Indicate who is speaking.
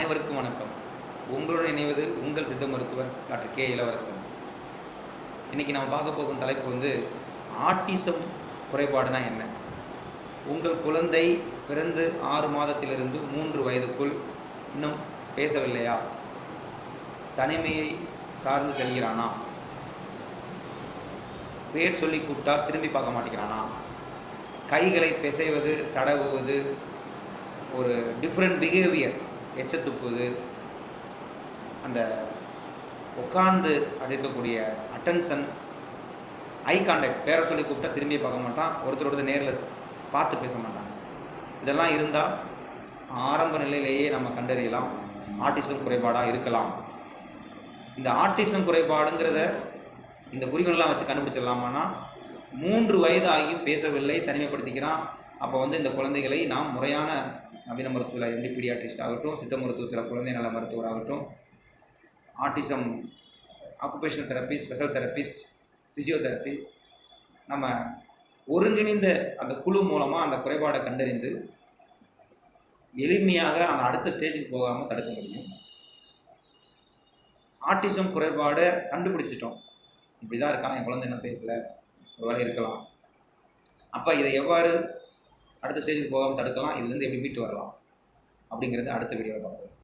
Speaker 1: அனைவருக்கும் வணக்கம். உங்களுடன் இணைவது உங்கள் சித்த மருத்துவர் டாக்டர் கே. இளவரசன். இன்றைக்கி நம்ம பார்க்க போகும் தலைப்பு வந்து ஆட்டிசம் குறைபாடுனா என்ன? உங்கள் குழந்தை பிறந்து ஆறு மாதத்திலிருந்து மூன்று வயதுக்குள் இன்னும் பேசவில்லையா? தனிமையை சார்ந்து செல்கிறானா? பேர் சொல்லி கூப்பிட்டா திரும்பி பார்க்க மாட்டேங்கிறானா? கைகளை பிசைவது தடவுவது ஒரு டிஃப்ரெண்ட் பிஹேவியர் எச்ச துப்புது அந்த உட்கார்ந்து இருக்கக்கூடிய அட்டென்ஷன் ஐ கான்டாக்ட் பேரை சொல்லி கூப்பிட்டா திரும்பி பார்க்க மாட்டான் ஒருத்தரோட நேரில் பார்த்து பேச மாட்டான். இதெல்லாம் இருந்தால் ஆரம்ப நிலையிலேயே நம்ம கண்டறியலாம் ஆர்டிசம் குறைபாடாக இருக்கலாம். இந்த ஆர்டிசம் குறைபாடுங்கிறத இந்த குறிகளெல்லாம் வச்சு கண்டுபிடிச்சிடலாமான்னா மூன்று வயது ஆகியும் பேசவில்லை தனிமைப்படுத்திக்கிறான். அப்போ வந்து இந்த குழந்தைகளை நாம் முறையான நவீன மருத்துவத்தில் எம்டி பீடியாட்ரிஸ்ட் ஆகட்டும் சித்த மருத்துவத்தில் குழந்தை நல மருத்துவர் ஆகட்டும் autism occupational therapy special therapist physiotherapy நம்ம ஒருங்கிணைந்த அந்த குழு மூலமாக அந்த குறைபாடை கண்டறிந்து எளிமையாக அந்த அடுத்த ஸ்டேஜுக்கு போகாமல் தடுக்க முடியும். ஆர்டிசம் குறைபாடை கண்டுபிடிச்சிட்டோம். இப்படி தான் இருக்கான் என் குழந்தை என்ன பேசலை. ஒரு வேலை இருக்கலாம். அப்போ இதை எவ்வாறு அடுத்த ஸ்டேஜுக்கு போகாமல் தடுக்கலாம். இதுலேருந்து எப்படி மீட்டு வரலாம். அப்படிங்கிறது அடுத்த வீடியோவில் பார்க்கலாம்